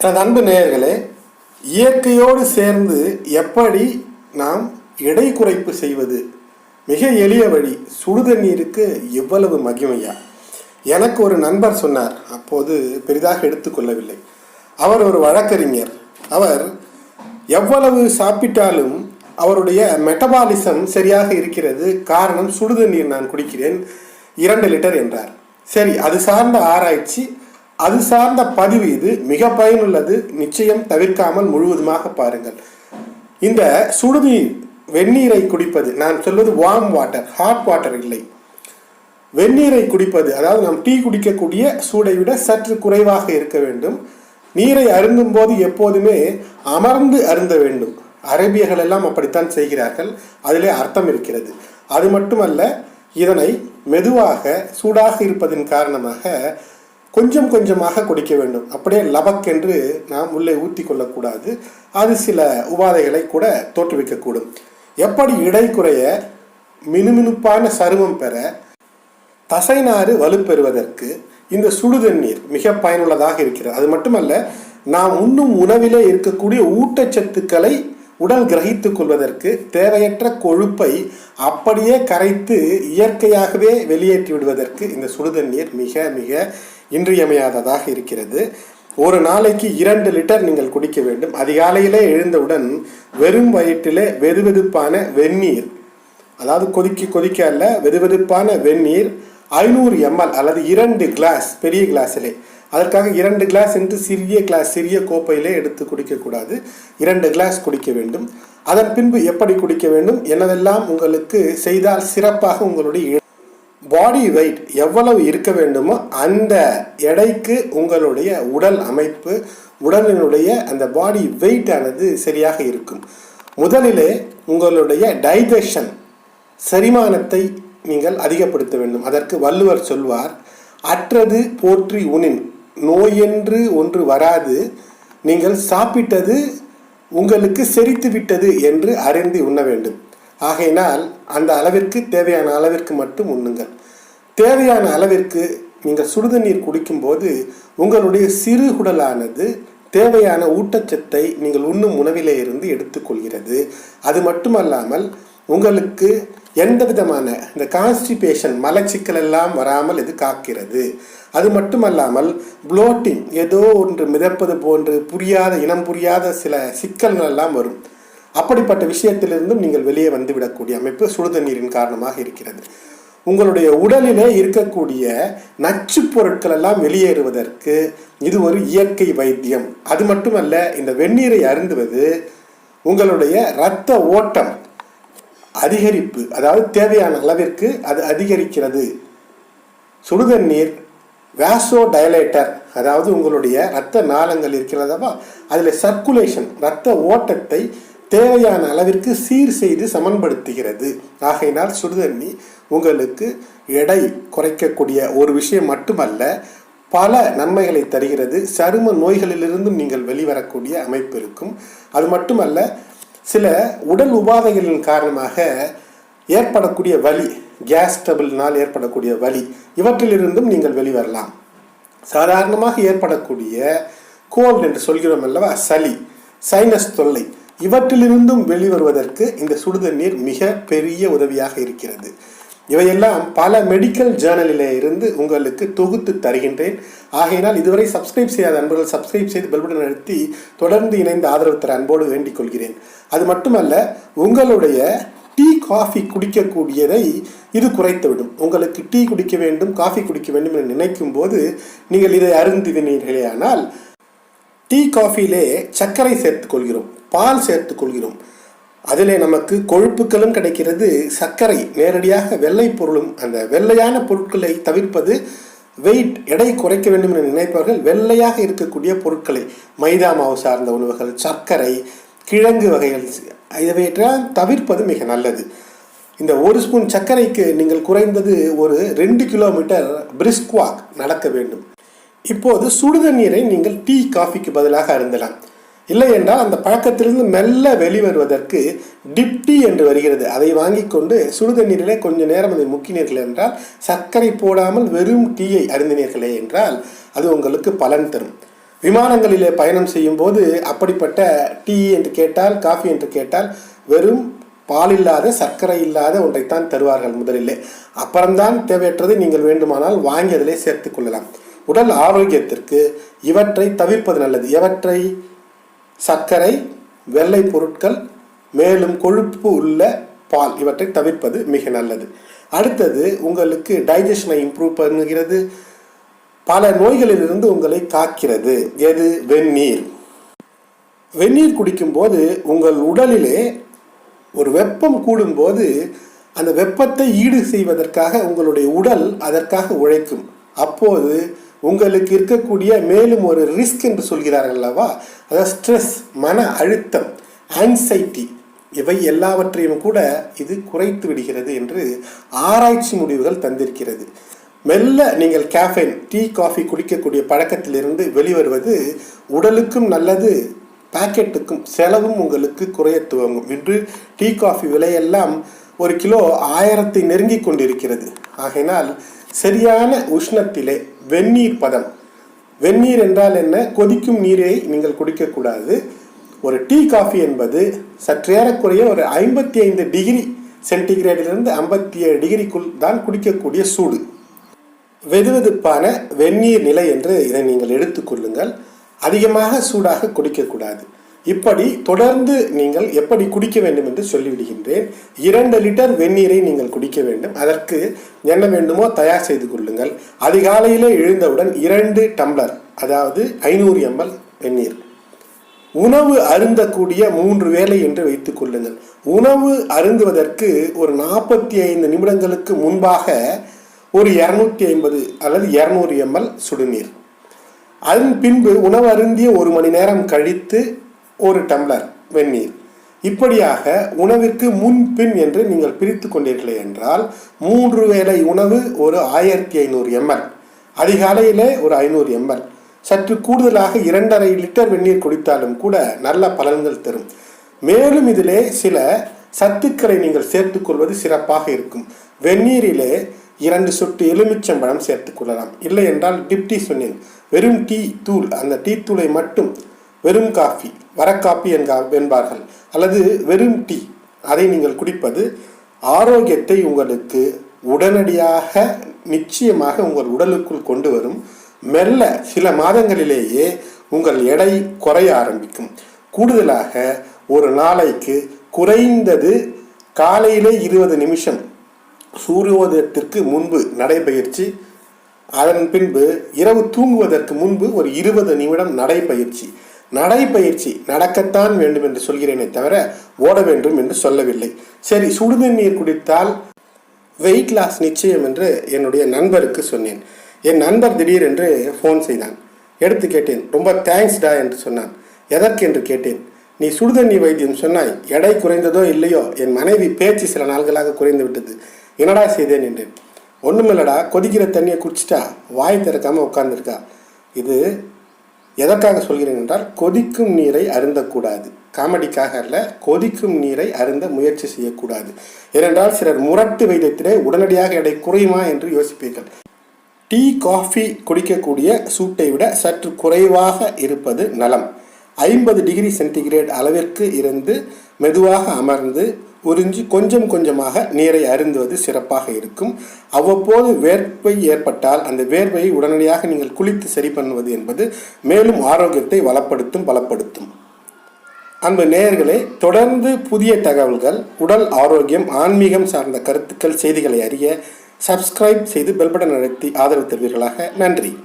எனது அன்பு நேயர்களே இயற்கையோடு சேர்ந்து எப்படி நாம் எடை குறைப்பு செய்வது? மிக எளிய வழி சுடுதண்ணீருக்கு எவ்வளவு மகிமையா? எனக்கு ஒரு நண்பர் சொன்னார் அப்போது பெரிதாக எடுத்துக்கொள்ளவில்லை அவர் ஒரு வழக்கறிஞர். அவர் எவ்வளவு சாப்பிட்டாலும் அவருடைய மெட்டபாலிசம் சரியாக இருக்கிறது காரணம் சுடுதண்ணீர் நான் குடிக்கிறேன் இரண்டு லிட்டர் என்றார். சரி அது சார்ந்த ஆராய்ச்சி அது சார்ந்த பதிவு இது. மிக பயனுள்ளது. நிச்சயம் தவிர்க்காமல் முழுவதுமாக பாருங்கள். இந்த சுடுநீர் வெந்நீரை குடிப்பது நான் சொல்வது வார்ம் வாட்டர் ஹாட் வாட்டர் இல்லை. வெந்நீரை குடிப்பது அதாவது நாம் டீ குடிக்கக்கூடிய சூடை விட சற்று குறைவாக இருக்க வேண்டும். நீரை அருந்தும் போது எப்போதுமே அமர்ந்து அருந்த வேண்டும். அரேபியர்கள் எல்லாம் அப்படித்தான் செய்கிறார்கள். அதிலே அர்த்தம் இருக்கிறது. அது மட்டுமல்ல இதனை மெதுவாக சூடாக இருப்பதன் காரணமாக கொஞ்சம் கொஞ்சமாக குடிக்க வேண்டும். அப்படியே லபக்கென்று நாம் உள்ளே ஊற்றி கொள்ளக்கூடாது. அது சில உபாதைகளை கூட தோற்றுவிக்கக்கூடும். எப்படி இடை குறைய மினுமினுப்பான சருமம் பெற தசைநாறு வலுப்பெறுவதற்கு இந்த சுடுதண்ணீர் மிக பயனுள்ளதாக இருக்கிறது. அது மட்டுமல்ல நாம் உண்ணும் உணவிலே இருக்கக்கூடிய ஊட்டச்சத்துக்களை உடல் கிரகித்துக் கொள்வதற்கு தேவையற்ற கொழுப்பை அப்படியே கரைத்து இயற்கையாகவே வெளியேற்றி விடுவதற்கு இந்த சுடுதண்ணீர் மிக மிக இன்றியமையாததாக இருக்கிறது. ஒரு நாளைக்கு இரண்டு லிட்டர் நீங்கள் குடிக்க வேண்டும். அதிகாலையிலே எழுந்தவுடன் வெறும் வயிற்றிலே வெதுவெதுப்பான வெந்நீர் அதாவது கொதிக்க கொதிக்க அல்ல வெதுவெதுப்பான வெந்நீர் ஐநூறு எம்எல் அல்லது இரண்டு கிளாஸ் பெரிய கிளாஸிலே அதற்காக இரண்டு கிளாஸ் என்று சிறிய கிளாஸ் சிறிய கோப்பையிலே எடுத்து குடிக்கக்கூடாது. இரண்டு கிளாஸ் குடிக்க வேண்டும். அதன் பின்பு எப்படி குடிக்க வேண்டும்? என்னவெல்லாம் உங்களுக்கு செய்தால் சிறப்பாக உங்களுடைய பாடி வெயிட் எவ்வளவு இருக்க வேண்டுமோ அந்த எடைக்கு உங்களுடைய உடல் அமைப்பு உடலினுடைய அந்த பாடி வெயிட் ஆனது சரியாக இருக்கும். முதலிலே உங்களுடைய டைஜஷன் செரிமானத்தை நீங்கள் அதிகப்படுத்த வேண்டும். அதற்கு வள்ளுவர் சொல்வார் அற்றது போற்றி உனின் நோயென்று ஒன்று வராது. நீங்கள் சாப்பிட்டது உங்களுக்கு செரித்து விட்டது என்று அறிந்து உண்ண வேண்டும். ஆகையினால் அந்த அளவிற்கு தேவையான அளவிற்கு மட்டும் உண்ணுங்கள். தேவையான அளவிற்கு நீங்கள் சுடுதண்ணீர் குடிக்கும்போது உங்களுடைய சிறு குடலானது தேவையான ஊட்டச்சத்தை நீங்கள் உண்ணும் உணவிலே இருந்து எடுத்துக்கொள்கிறது. அது மட்டுமல்லாமல் உங்களுக்கு எந்த விதமான இந்த கான்ஸ்டிபேஷன் மலச்சிக்கல் எல்லாம் வராமல் இது காக்கிறது. அது மட்டுமல்லாமல் புளோட்டிங் ஏதோ ஒன்று மிதப்பது போன்று புரியாத இனம் புரியாத சில சிக்கல்கள் எல்லாம் வரும். அப்படிப்பட்ட விஷயத்திலிருந்தும் நீங்கள் வெளியே வந்துவிடக்கூடிய அமைப்பு சுடுதண்ணீரின் காரணமாக இருக்கிறது. உங்களுடைய உடலிலே இருக்கக்கூடிய நச்சு பொருட்கள் எல்லாம் வெளியேறுவதற்கு இது ஒரு இயற்கை வைத்தியம். அது மட்டுமல்ல இந்த வெந்நீரை அருந்துவது உங்களுடைய இரத்த ஓட்டம் அதிகரிப்பு அதாவது தேவையான அளவிற்கு அது அதிகரிக்கிறது. சுடுதண்ணீர் வேசோ டயலேட்டர் அதாவது உங்களுடைய இரத்த நாளங்கள் இருக்கிறதவா அதில் சர்க்குலேஷன் இரத்த ஓட்டத்தை தேவையான அளவிற்கு சீர் செய்து சமன்படுத்துகிறது. ஆகையினால் சுடுதண்ணி உங்களுக்கு எடை குறைக்கக்கூடிய ஒரு விஷயம் மட்டுமல்ல பல நன்மைகளை தருகிறது. சரும நோய்களிலிருந்தும் நீங்கள் வெளிவரக்கூடிய அமைப்பு இருக்கும். அது மட்டுமல்ல சில உடல் உபாதைகளின் காரணமாக ஏற்படக்கூடிய வலி கேஸ் டபிள்னால் ஏற்படக்கூடிய வலி இவற்றிலிருந்தும் நீங்கள் வெளிவரலாம். சாதாரணமாக ஏற்படக்கூடிய கோல்டு என்று சொல்கிறோம் அல்லவா? சளி சைனஸ் தொல்லை. இவற்றிலிருந்தும் வெளிவருவதற்கு இந்த சுடுதண்ணீர் மிக பெரிய உதவியாக இருக்கிறது. இவையெல்லாம் பல மெடிக்கல் ஜேர்னலிலே இருந்து உங்களுக்கு தொகுத்து தருகின்றேன். ஆகையினால் இதுவரை சப்ஸ்கிரைப் செய்யாத அன்பர்கள் சப்ஸ்கிரைப் செய்து பெல்பட்டன் அழுத்தி தொடர்ந்து இணைந்து ஆதரவு தர அன்போடு வேண்டிக் கொள்கிறேன். அது மட்டுமல்ல உங்களுடைய டீ காஃபி குடிக்கக்கூடியதை இது குறைத்துவிடும். உங்களுக்கு டீ குடிக்க வேண்டும் காஃபி குடிக்க வேண்டும் என்று நினைக்கும் போது நீங்கள் இதை அருந்தினீர்களே ஆனால் டீ காஃபியிலே சர்க்கரை சேர்த்துக் கொள்கிறோம். பால் சேர்த்துக் கொள்கிறோம். அதிலே நமக்கு கொழுப்புகளும் கிடைக்கிறது. சர்க்கரை நேரடியாக வெள்ளை பொருளும் அந்த வெள்ளையான பொருட்களை தவிர்ப்பது வெயிட் எடை குறைக்க வேண்டும் என நினைப்பவர்கள் வெள்ளையாக இருக்கக்கூடிய பொருட்களை மைதா மாவு சார்ந்த உணவுகள் சர்க்கரை கிழங்கு வகைகள் இவையெல்லாம் தவிர்ப்பது மிக நல்லது. இந்த ஒரு ஸ்பூன் சர்க்கரைக்கு நீங்கள் குறைந்தது ஒரு ரெண்டு கிலோமீட்டர் பிரிஸ்குவாக் நடக்க வேண்டும். இப்போது சுடுதண்ணீரை நீங்கள் டீ காஃபிக்கு பதிலாக அருந்தலாம். இல்லை என்றால் அந்த பழக்கத்திலிருந்து மெல்ல வெளிவருவதற்கு டிப்டி என்று வருகிறது. அதை வாங்கி கொண்டு சுடுதண்ணீரிலே கொஞ்ச நேரம் அதை முக்கினீர்கள் என்றால் சர்க்கரை போடாமல் வெறும் டீயை அருந்தினீர்களே என்றால் அது உங்களுக்கு பலன் தரும். விமானங்களிலே பயணம் செய்யும் போது அப்படிப்பட்ட டீ என்று கேட்டால் காஃபி என்று கேட்டால் வெறும் பால் இல்லாத சர்க்கரை இல்லாத ஒன்றைத்தான் தருவார்கள் முதலிலே. அப்புறம்தான் தேவையற்றது நீங்கள் வேண்டுமானால் வாங்கி அதிலே சேர்த்து கொள்ளலாம். உடல் ஆரோக்கியத்திற்கு இவற்றை தவிர்ப்பது நல்லது. எவற்றை? சர்க்கரை வெள்ளை பொருட்கள் மேலும் கொழுப்பு உள்ள பால் இவற்றை தவிர்ப்பது மிக நல்லது. அடுத்தது உங்களுக்கு டைஜஷனை இம்ப்ரூவ் பண்ணுகிறது. பல நோய்களிலிருந்து உங்களை காக்கிறது. எது? வெந்நீர். வெந்நீர் குடிக்கும்போது உங்கள் உடலிலே ஒரு வெப்பம் கூடும்போது அந்த வெப்பத்தை ஈடு செய்வதற்காக உங்களுடைய உடல் அதற்காக உழைக்கும். அப்போது உங்களுக்கு இருக்கக்கூடிய மேலும் ஒரு ரிஸ்க் என்று சொல்கிறார்கள் அல்லவா? அதாவது ஸ்ட்ரெஸ் மன அழுத்தம் ஆங்ஸைட்டி இவை எல்லாவற்றையும் கூட இது குறைத்து விடுகிறது என்று ஆராய்ச்சி முடிவுகள் தந்திருக்கிறது. மெல்ல நீங்கள் கேஃபைன் டீ காஃபி குடிக்கக்கூடிய பழக்கத்திலிருந்து வெளிவருவது உடலுக்கும் நல்லது பாக்கெட்டுக்கும் செலவும் உங்களுக்கு குறைய துவங்கும். இன்று டீ காஃபி விலையெல்லாம் ஒரு கிலோ ஆயிரத்தை நெருங்கி கொண்டிருக்கிறது. ஆகையினால் சரியான உஷ்ணத்திலே வெந்நீர் பதம். வெந்நீர் என்றால் என்ன? கொதிக்கும் நீரை நீங்கள் குடிக்கக்கூடாது. ஒரு டீ காஃபி என்பது சற்றேறக்குறைய ஒரு ஐம்பத்தி ஐந்து டிகிரி சென்டிகிரேடிலிருந்து ஐம்பத்தி ஏழு டிகிரிக்குள் தான் குடிக்கக்கூடிய சூடு. வெதுவெதுப்பான வெந்நீர் நிலை என்று இதை நீங்கள் எடுத்துக்கொள்ளுங்கள் அதிகமாக சூடாக குடிக்கக்கூடாது. இப்படி தொடர்ந்து நீங்கள் எப்படி குடிக்க வேண்டும் என்று சொல்லிவிடுகின்றேன். இரண்டு லிட்டர் வெந்நீரை நீங்கள் குடிக்க வேண்டும். அதற்கு என்ன வேண்டுமோ தயார் செய்து கொள்ளுங்கள். அதிகாலையிலே எழுந்தவுடன் இரண்டு டம்ளர் அதாவது ஐநூறு எம்எல் வெந்நீர். உணவு அருந்தக்கூடிய மூன்று வேளை என்று வைத்துக் கொள்ளுங்கள். உணவு அருந்துவதற்கு ஒரு நாற்பத்தி ஐந்து நிமிடங்களுக்கு முன்பாக ஒரு இரநூத்தி ஐம்பது அல்லது இரநூறு எம்எல் சுடுநீர். அதன் பின்பு உணவு அருந்திய ஒரு மணி நேரம் கழித்து ஒரு டம்ளர் வெந்நீர். இப்படியாக உணவிற்கு முன்பின் என்று நீங்கள் பிரித்து கொண்டீர்களே என்றால் மூன்று வேளை உணவு ஒரு ஆயிரத்தி ஐநூறு எம்எல். அதிகாலையிலே ஒரு ஐநூறு எம்எல். சற்று கூடுதலாக இரண்டரை லிட்டர் வெந்நீர் குடித்தாலும் கூட நல்ல பலன்கள் தரும். மேலும் இதிலே சில சத்துக்களை நீங்கள் சேர்த்துக்கொள்வது சிறப்பாக இருக்கும். வெந்நீரிலே இரண்டு சொட்டு எலுமிச்சம்பழம் சேர்த்துக்கொள்ளலாம் இல்லை என்றால் டிப்டி சொன்னேன். வெறும் டீ தூள். அந்த டீ தூளை மட்டும் வெறும் காஃபி வரக்காப்பி என்கா என்பார்கள். அல்லது வெறும் டீ அதை நீங்கள் குடிப்பது ஆரோக்கியத்தை உங்களுக்கு உடனடியாக நிச்சயமாக உங்கள் உடலுக்குள் கொண்டு வரும். மெல்ல சில மாதங்களிலேயே உங்கள் எடை குறைய ஆரம்பிக்கும். கூடுதலாக ஒரு நாளைக்கு குறைந்தது காலையிலே இருபது நிமிஷம். சூரியோதயத்திற்கு முன்பு நடைபயிற்சி அதன் பின்பு இரவு தூங்குவதற்கு முன்பு ஒரு இருபது நிமிடம் நடைபயிற்சி. நடைப்பயிற்சி நடக்கத்தான் வேண்டும் என்று சொல்கிறேனே தவிர ஓட வேண்டும் என்று சொல்லவில்லை. சரி சுடுதண்ணீர் குடித்தால் வெயிட் லாஸ் நிச்சயம் என்று என்னுடைய நண்பருக்கு சொன்னேன். என் நண்பர் திடீரென்று ஃபோன் செய்தான். எடுத்து கேட்டேன் ரொம்ப தேங்க்ஸ்டா என்று சொன்னான். எதற்கு என்று கேட்டேன். நீ சுடுதண்ணி வைத்தியம் சொன்னாய் எடை குறைந்ததோ இல்லையோ? என் மனைவி பேச்சு சில நாள்களாக குறைந்து விட்டது. என்னடா செய்தேன்? என்றேன். ஒன்றுமில்லடா கொதிக்கிற தண்ணியை குடிச்சிட்டா? வாய் திறக்காமல் உட்காந்துருக்கா இது எதற்காக சொல்கிறேன் என்றால் கொதிக்கும் நீரை அருந்தக்கூடாது. காமெடிக்காக அல்ல கொதிக்கும் நீரை அருந்த முயற்சி செய்யக்கூடாது. ஏனென்றால் சிலர் முரட்டு வைத்தியத்திலே உடனடியாக எடை குறையுமா என்று யோசிப்பீர்கள். டீ காஃபி குடிக்கக்கூடிய சூட்டை விட சற்று குறைவாக இருப்பது நலம். ஐம்பது டிகிரி சென்டிகிரேட் அளவிற்கு இருந்து மெதுவாக அமர்ந்து உறிஞ்சி கொஞ்சம் கொஞ்சமாக நீரை அருந்துவது சிறப்பாக இருக்கும். அவ்வப்போது வேர்வை ஏற்பட்டால் அந்த வேர்வையை உடனடியாக நீங்கள் குளித்து சரி பண்ணுவது என்பது மேலும் ஆரோக்கியத்தை வளப்படுத்தும் பலப்படுத்தும். அன்பு நேயர்களே தொடர்ந்து புதிய தகவல்கள் உடல் ஆரோக்கியம் ஆன்மீகம் சார்ந்த கருத்துக்கள் செய்திகளை அறிய சப்ஸ்கிரைப் செய்து பெல்படன் நடத்தி ஆதரவு தருவீர்களாக. நன்றி.